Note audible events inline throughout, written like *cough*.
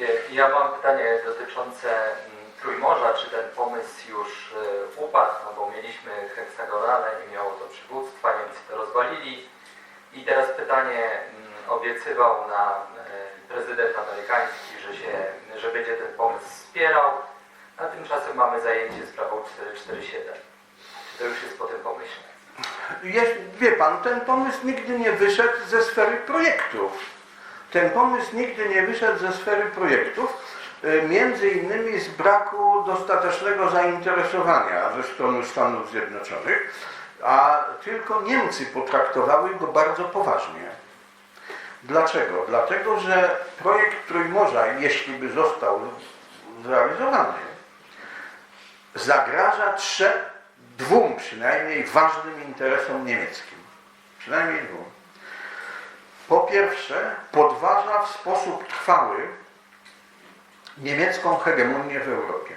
E, Ja mam pytanie dotyczące mm, Trójmorza. Czy ten pomysł już e, upadł? No bo mieliśmy heksagonale, nie miało to przywództwa, Niemcy to rozwalili. I teraz pytanie, mm, obiecywał nam e, prezydent amerykański, że, się, że będzie ten pomysł wspierał, a tymczasem mamy zajęcie sprawą 447. Czy to już jest po tym pomyśle? Jest, wie pan, ten pomysł nigdy nie wyszedł ze sfery projektów. Ten pomysł nigdy nie wyszedł ze sfery projektów, e, między innymi z braku dostatecznego zainteresowania ze strony Stanów Zjednoczonych, a tylko Niemcy potraktowały go bardzo poważnie. Dlaczego? Dlatego, że projekt Trójmorza, jeśli by został zrealizowany, zagraża trzem, dwóm przynajmniej ważnym interesom niemieckim. Przynajmniej dwóm. Po pierwsze, podważa w sposób trwały niemiecką hegemonię w Europie.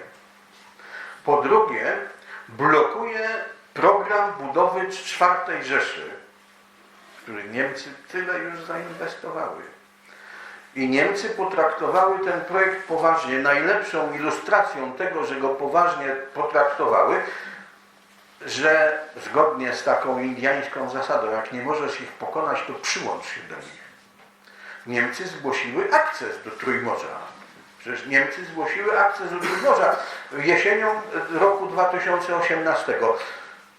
Po drugie, blokuje program budowy czwartej Rzeszy, w który Niemcy tyle już zainwestowały. I Niemcy potraktowały ten projekt poważnie. Najlepszą ilustracją tego, że go poważnie potraktowały, że zgodnie z taką indiańską zasadą, jak nie możesz ich pokonać, to przyłącz się do nich. Niemcy zgłosiły akces do Trójmorza. Przecież Niemcy zgłosiły akces do Trójmorza jesienią roku 2018.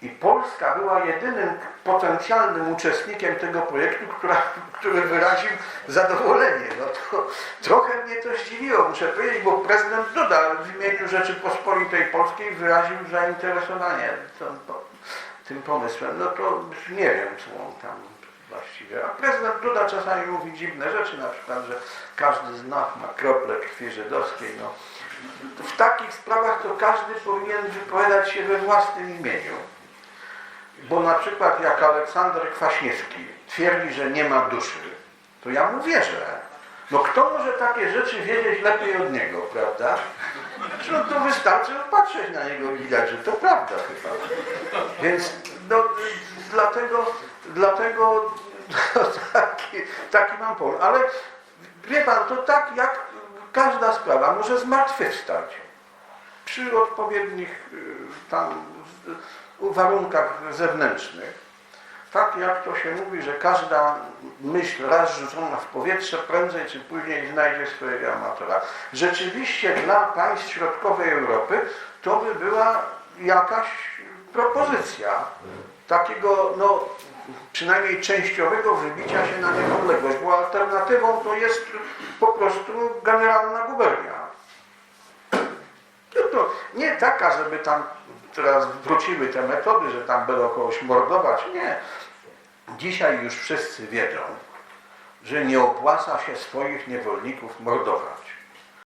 I Polska była jedynym potencjalnym uczestnikiem tego projektu, która, który wyraził zadowolenie. No to trochę mnie to zdziwiło, muszę powiedzieć, bo prezydent Duda w imieniu Rzeczypospolitej Polskiej wyraził zainteresowanie tym, tym pomysłem. No to nie wiem, co on tam właściwie. A prezydent Duda czasami mówi dziwne rzeczy, na przykład, że każdy z nas ma krople krwi żydowskiej. No. W takich sprawach to każdy powinien wypowiadać się we własnym imieniu. Bo na przykład jak Aleksander Kwaśniewski twierdzi, że nie ma duszy, to ja mu wierzę. No kto może takie rzeczy wiedzieć lepiej od niego, prawda? No to wystarczy patrzeć na niego i widać, że to prawda chyba. Więc no, dlatego, dlatego no, *laughs* taki, taki mam pomysł. Ale wie pan, to tak jak każda sprawa może zmartwychwstać przy odpowiednich y, tam warunkach zewnętrznych. Tak jak to się mówi, że każda myśl raz rzucona w powietrze prędzej czy później znajdzie swojego amatora. Rzeczywiście dla państw środkowej Europy to by była jakaś propozycja takiego, no przynajmniej częściowego wybicia się na niepodległość, bo alternatywą to jest po prostu generalna gubernia. No to nie taka, żeby tam teraz wróciły te metody, że tam będą kogoś mordować. Nie. Dzisiaj już wszyscy wiedzą, że nie opłaca się swoich niewolników mordować.